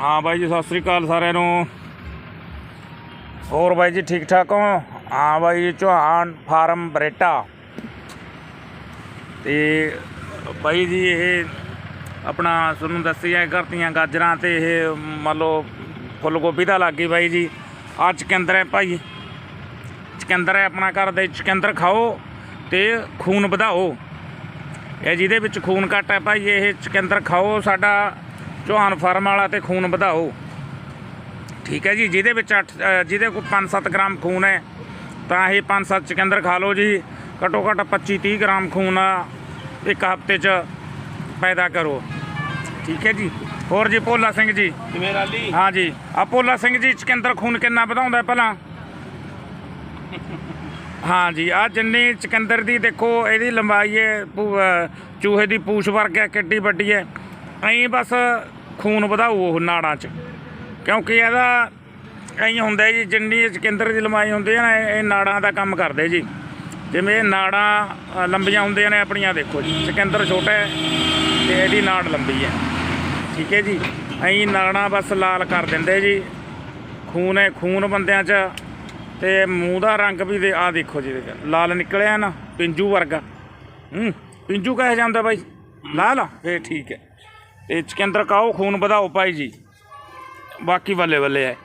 ਹਾਂ ਬਾਈ ਜੀ, ਸਤਿ ਸ੍ਰੀ ਅਕਾਲ ਸਾਰਿਆਂ ਨੂੰ। ਹੋਰ ਬਾਈ ਜੀ, ਠੀਕ ਠਾਕ ਹੋ? ਹਾਂ ਬਾਈ ਜੀ, ਚੌਹਾਨ ਫਾਰਮ ਬਰੇਟਾ। ਤੇ ਬਾਈ ਜੀ, ਇਹ ਆਪਣਾ ਤੁਹਾਨੂੰ ਦੱਸਿਆ ਕਰਤੀਆਂ ਗਾਜਰਾਂ ਤੇ ਇਹ ਮੰਨ ਲਓ ਫੁੱਲ ਗੋਭੀ ਦਾ ਲੱਗ ਗਈ ਬਾਈ ਜੀ। ਆ ਚਕੰਦਰ ਹੈ ਭਾਈ। ਚਕੰਦਰ ਹੈ ਆਪਣਾ ਘਰ ਦੇ, ਚਕੰਦਰ ਖਾਓ ਤੇ ਖੂਨ ਵਧਾਓ। ਇਹ ਜਿਹਦੇ ਵਿੱਚ ਖੂਨ ਘੱਟ ਹੈ ਭਾਈ, ਇਹ ਚਕੰਦਰ ਖਾਓ, ਸਾਡਾ ਚੌਹਾਨ ਫਾਰਮ ਵਾਲਾ ਤੇ ਖੂਨ ਵਧਾਓ। ਠੀਕ ਹੈ ਜੀ ਜਿਹਦੇ ਵਿੱਚ 8 ਜਿਹਦੇ ਕੋਲ 5-7 ਗ੍ਰਾਮ ਖੂਨ ਹੈ ਤਾਂ ਇਹ 5-7 ਚਕੰਦਰ ਖਾ ਲਓ ਜੀ। ਘੱਟੋ ਘੱਟ 25-30 ਗ੍ਰਾਮ ਖੂਨ ਇੱਕ ਹਫ਼ਤੇ 'ਚ ਪੈਦਾ ਕਰੋ। ਠੀਕ ਹੈ ਜੀ। ਹੋਰ ਜੀ ਭੋਲਾ ਸਿੰਘ ਜੀ। ਕਿਵੇਂ ਰਾਲੀ? ਹਾਂ ਜੀ। ਆ ਭੋਲਾ ਸਿੰਘ ਜੀ ਚਕੰਦਰ ਖੂਨ ਕਿੰਨਾ ਵਧਾਉਂਦਾ ਪਹਿਲਾਂ? ਹਾਂ ਜੀ ਆ ਜਿੰਨੀ ਚਕੰਦਰ ਦੀ ਦੇਖੋ ਇਹਦੀ ਲੰਬਾਈ ਹੈ ਚੂਹੇ ਦੀ ਪੂਛ ਵਰਗ ਕਿੱਡੀ ਵੱਡੀ ਹੈ। ਐਂ ਬਸ ਖੂਨ ਵਧਾਊ ਉਹ ਨਾੜਾਂ 'ਚ। ਕਿਉਂਕਿ ਇਹਦਾ ਐਂ ਹੁੰਦਾ ਜੀ, ਜਿੰਨੀ ਚਕੰਦਰ ਦੀ ਲੰਬਾਈ ਹੁੰਦੀ ਹੈ ਨਾ, ਇਹ ਨਾੜਾਂ ਦਾ ਕੰਮ ਕਰਦੇ ਜੀ। ਜਿਵੇਂ ਇਹ ਨਾੜਾਂ ਲੰਬੀਆਂ ਹੁੰਦੀਆਂ ਨੇ ਆਪਣੀਆਂ, ਦੇਖੋ ਜੀ, ਚਕੰਦਰ ਛੋਟਾ ਹੈ ਤੇ ਇਹਦੀ ਨਾੜ ਲੰਬੀ ਹੈ। ਠੀਕ ਹੈ ਜੀ? ਐਂ ਨਾੜਾਂ ਬਸ ਲਾਲ ਕਰ ਦਿੰਦੇ ਜੀ। ਖੂਨ ਹੈ, ਖੂਨ ਬੰਦਿਆਂ 'ਚ। ਤੇ ਮੂੰਹ ਦਾ ਰੰਗ ਵੀ ਦੇ ਆ ਦੇਖੋ ਜੀ, ਲਾਲ ਨਿਕਲਿਆ ਨਾ, ਪਿੰਜੂ ਵਰਗਾ। ਹੂੰ, ਪਿੰਜੂ ਕਹੇ ਜਾਂਦਾ ਬਾਈ? ਲਾਲ? ਫੇਰ ਠੀਕ ਹੈ। ਤੇ ਚਕੰਦਰ ਕਾਓ ਖੂਨ ਵਧਾਓ ਭਾਈ ਜੀ। ਬਾਕੀ ਬੱਲੇ ਬੱਲੇ ਹੈ।